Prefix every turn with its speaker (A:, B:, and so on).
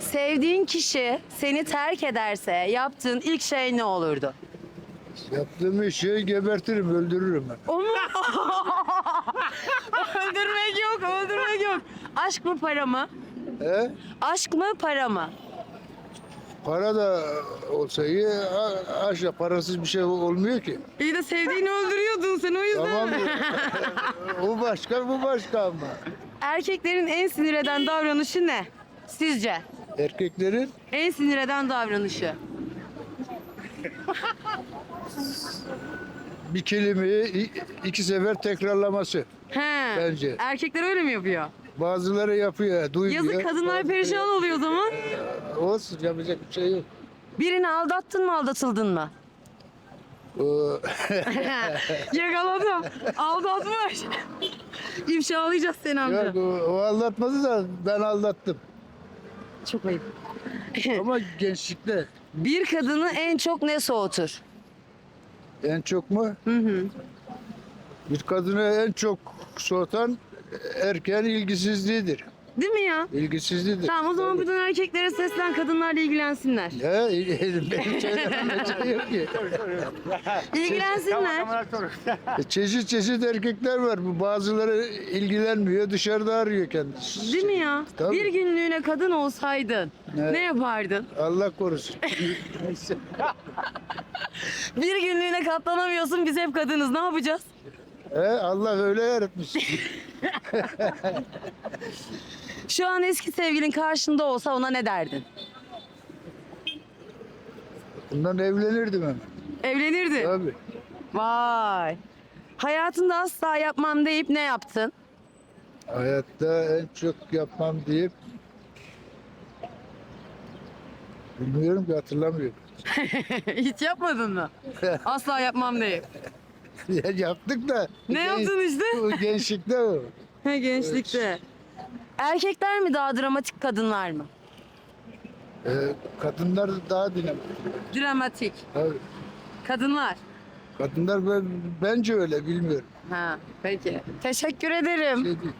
A: Sevdiğin kişi seni terk ederse yaptığın ilk şey ne olurdu?
B: Yaptığım işi gebertirim, öldürürüm ben.
A: O mu? öldürmek yok, öldürmek yok. Aşk mı para mı?
B: He?
A: Aşk mı para mı?
B: Para da olsa iyi, a- aşağı parasız bir şey olmuyor ki.
A: İyi de sevdiğini öldürüyordun sen o yüzden.
B: Tamam mı? o başka, bu başka ama.
A: Erkeklerin en sinir eden davranışı ne? Sizce?
B: Erkeklerin
A: En sinir eden davranışı.
B: bir kelimeyi i- iki sefer tekrarlaması.
A: He.
B: Bence.
A: Erkekler öyle mi yapıyor?
B: Bazıları yapıyor, duymuyor.
A: Yazık kadınlar
B: Bazıları-
A: perişan oluyor o zaman.
B: Olsun, yapacak bir şey yok.
A: Birini aldattın mı aldatıldın mı?
B: O-
A: Yakaladım. Aldatmış. İfşalayacağız seni amca.
B: Yok, o, o aldatmadı da ben aldattım.
A: Çok ayıp.
B: Ama gençlikte
A: Bir kadını en çok ne soğutur?
B: en çok mu?
A: Hı hı.
B: Bir kadını en çok soğutan erken ilgisizliğidir.
A: Değil mi ya?
B: İlgisizliğidir.
A: Tamam o zaman bütün erkeklere seslen kadınlarla ilgilensinler.
B: Ya benim şeylerimde şey yok ki.
A: İlgilensinler.
B: E, Çeşit çeşit erkekler var. Bu bazıları ilgilenmiyor, dışarıda arıyor kendisi.
A: Değil mi ya?
B: Tabii.
A: Bir günlüğüne kadın olsaydın
B: Evet.
A: ne yapardın?
B: Allah korusun.
A: Bir günlüğüne katlanamıyorsun biz hep kadınız ne yapacağız?
B: He, Allah öyle yaratmış.
A: Şu an eski sevgilin karşında olsa ona ne derdin?
B: Bundan evlenirdim hemen.
A: Evlenirdi.
B: Tabii.
A: Vay. Hayatında asla yapmam deyip ne yaptın?
B: Hayatta en çok yapmam deyip bilmiyorum ki hatırlamıyorum.
A: Hiç yapmadın mı? Asla yapmam deyip.
B: Ya Yaptık da.
A: Ne yaptın işte?
B: Bu gençlikte o.
A: He gençlikte. Erkekler mi daha dramatik kadınlar mı?
B: Ee, kadınlar daha dinamik.
A: Dramatik.
B: Tabii.
A: Kadınlar.
B: Kadınlar ben, bence öyle bilmiyorum.
A: Ha peki. Teşekkür ederim.
B: Şey değil.